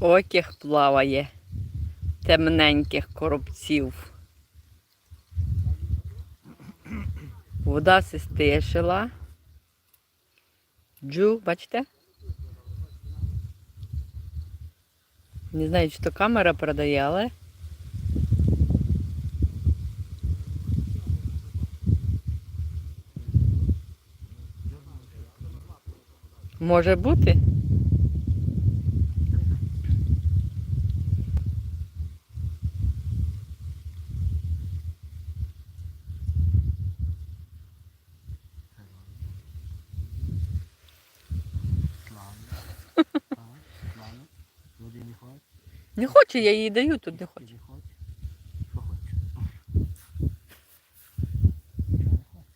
Оких плаває темненьких коробців. Вода се стишила. Джу, бачите? Не знаю, чи то камера передає, але. Може бути. Не хочу, я їй даю, тут не хочеш?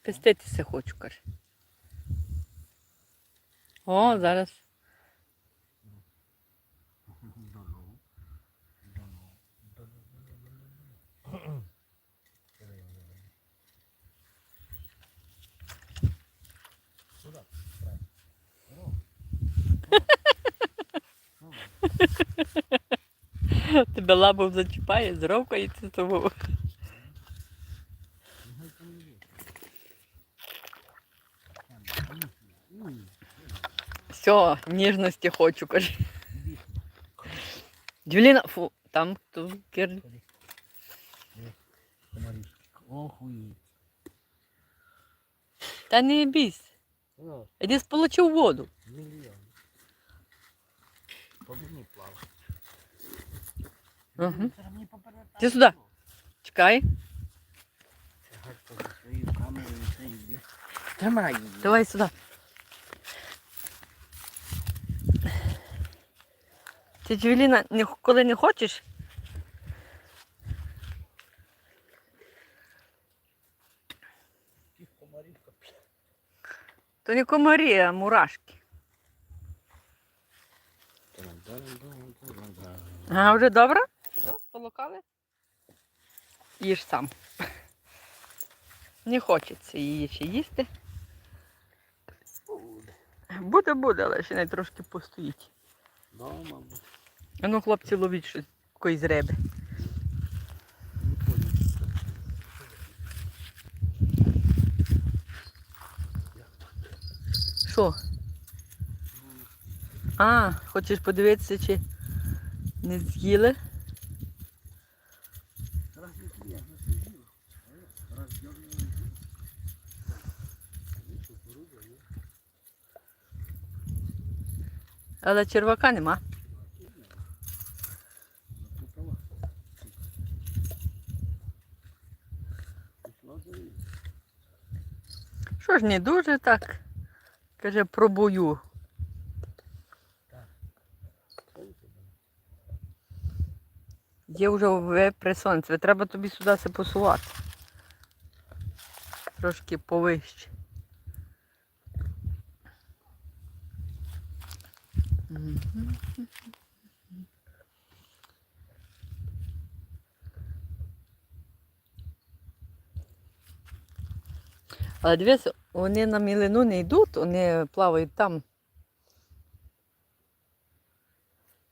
Пеститися хочу, каже. О, зараз. Тебе лабу зачіпає, зровкається з тобою. Все, ніжності хочу, каже. Джуліна, фу, там хто кир. Охуєть. Та не бійся. О, Іди сполочив воду. мільйон. По мені плаває. Угу. Ти сюди. Чекай. Тримай її. Давай сюди. Ти не, коли не хочеш, Тих комарів капля. то не комарі, а мурашки. А, вже добре? Все, полокали? Їж сам. Не хочеться її ще їсти. Буде, буде, але ще не трошки постоїть. Дома. бо А ну, хлопці, ловіть щось якоїсь риби. Що? А, хочеш подивитися, чи не з'їли? Раз не п'є, не сидів. Раз дьорнув. Що, порубля, ні? Але червака нема. Що ж не дуже так? Каже. Сонце було. Є вже ви при сонці. Треба тобі сюди посувати. Трошки повище. Але дивись, вони на мілину не йдуть, вони плавають там.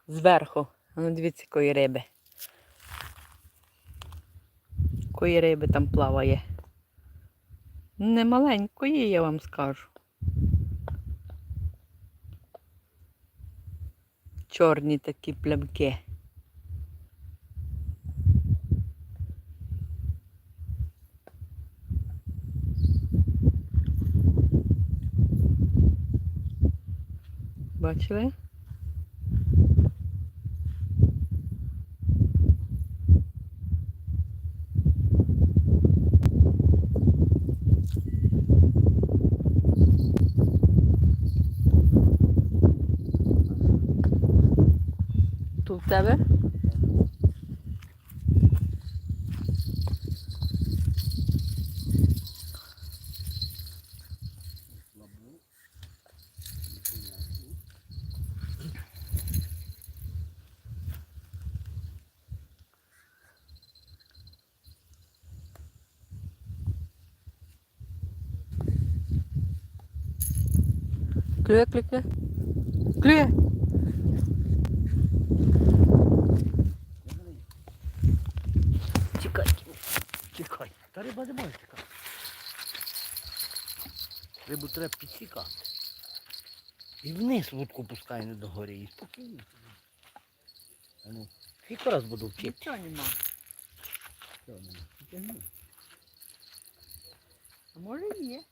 Зверху. Ну дивіться, якої риби. Якої риби там плаває. Не маленької, я вам скажу. Чорні такі плямки. Бачили? Тут в тебе? Слабо. Непонятно. Клює, Риба не може чекати. Рибу треба підсікати. І вниз лодку пускай не догорі. І спокійно. А ну, скільки раз буду вчити? Нічого нема. Що нема? А може і є.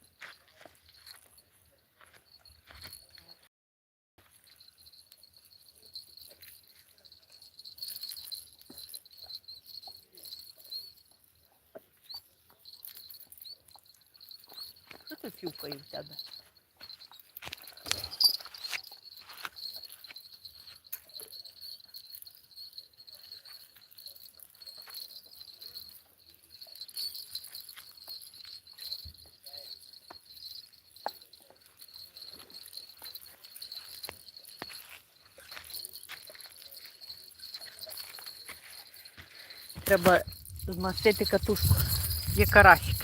Це тюкає в тебе? Треба змастити катушку. Є карасик.